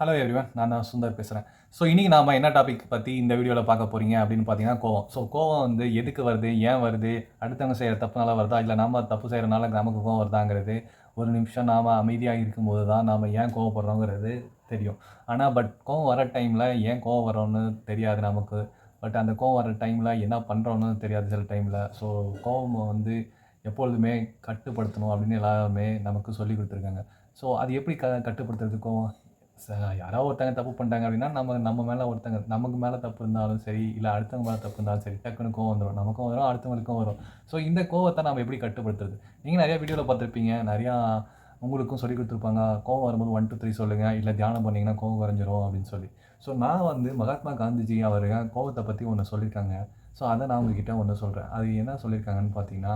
Hello everyone நான் தான் சுந்தர் பேசுகிறேன் ஸோ இன்றைக்கி நாம் என்ன டாபிக் பற்றி இந்த வீடியோவில் பார்க்க போகிறீங்க அப்படின்னு பார்த்தீங்கன்னா கோவம். ஸோ கோவம் வந்து எதுக்கு வருது ஏன் வருது அடுத்தவங்க செய்கிற தப்புனால வருதா இல்லை நாம தப்பு செய்கிறனால நமக்கு கோவம் வருதாங்கிறது ஒரு நிமிஷம் நாம் அமைதியாக இருக்கும்போது தான் நாம் ஏன் கோவப்படுறோங்கிறது தெரியும். ஆனால் பட் கோவம் வர டைமில் ஏன் கோவம் வரோன்னு தெரியாது நமக்கு. பட் அந்த கோவம் வர டைமில் என்ன பண்ணுறோன்னு தெரியாது சில டைமில் ஸோ கோவம் வந்து எப்பொழுதுமே கட்டுப்படுத்தணும் அப்படின்னு எல்லாருமே நமக்கு சொல்லி கொடுத்துருக்காங்க. ஸோ அது எப்படி க கட்டுப்படுத்துறது கோவம்? ச யாராவது ஒருத்தங்க தப்பு பண்ணிட்டாங்க அப்படின்னா நம்ம நம்ம மேலே ஒருத்தங்க நமக்கு மேலே தப்பு இருந்தாலும் சரி இல்லை அடுத்தவங்க மேலே தப்பு இருந்தாலும் சரி டக்குனு கோவம் வந்துடும் நமக்கும் வரும் அடுத்தவங்களுக்கும் வரும். ஸோ இந்த கோவத்தை நம்ம எப்படி கட்டுப்படுத்துறது? நீங்கள் நிறையா வீடியோவில் பார்த்துருப்பீங்க. நிறையா உங்களுக்கும் சொல்லி கொடுத்துருப்பாங்க. கோவம் வரும்போது ஒன் டூ த்ரீ சொல்லுங்கள் இல்லை தியானம் பண்ணிங்கன்னா கோவம் குறைஞ்சிரும் அப்படின்னு சொல்லி. ஸோ நான் வந்து மகாத்மா காந்திஜி அவர் கோவத்தை பற்றி ஒன்று சொல்லியிருக்காங்க ஸோ அதை நான் உங்ககிட்ட ஒன்று சொல்கிறேன் அது என்ன சொல்லியிருக்காங்கன்னு பார்த்தீங்கன்னா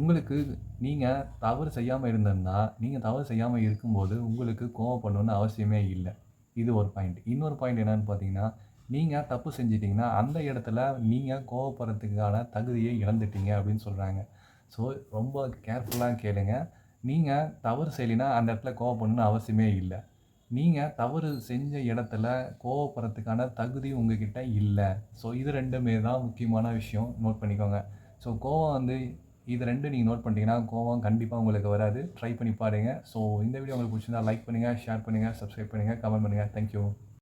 உங்களுக்கு நீங்கள் தவறு செய்யாமல் இருந்திருந்தா நீங்கள் தவறு செய்யாமல் இருக்கும்போது உங்களுக்கு கோவப்படணும்னு அவசியமே இல்லை. இது ஒரு பாயிண்ட் இன்னொரு பாயிண்ட் என்னன்னு பார்த்தீங்கன்னா நீங்கள் தப்பு செஞ்சிட்டிங்கன்னா அந்த இடத்துல நீங்கள் கோவப்படுறதுக்கான தகுதியை இழந்துட்டீங்க அப்படின்னு சொல்கிறாங்க ஸோ ரொம்ப கேர்ஃபுல்லாக கேளுங்க. நீங்கள் தவறு செய்யலைன்னா அந்த இடத்துல கோவப்படணும்னு அவசியமே இல்லை. நீங்கள் தவறு செஞ்ச இடத்துல கோவப்படுறதுக்கான தகுதி உங்ககிட்ட இல்லை. ஸோ இது ரெண்டுமே தான் முக்கியமான விஷயம். நோட் பண்ணிக்கோங்க. ஸோ கோவம் வந்து இது ரெண்டும் நீங்கள் நோட் பண்ணிட்டீங்கன்னா கோவம் கண்டிப்பாக உங்களுக்கு வராது. ட்ரை பண்ணி பாருங்கள் ஸோ இந்த வீடியோ உங்களுக்கு பிடிச்சிருந்தா லைக் பண்ணுங்கள் ஷேர் பண்ணுங்கள் சப்ஸ்கிரைப் பண்ணுங்கள் கமெண்ட் பண்ணுங்கள் தேங்க்யூ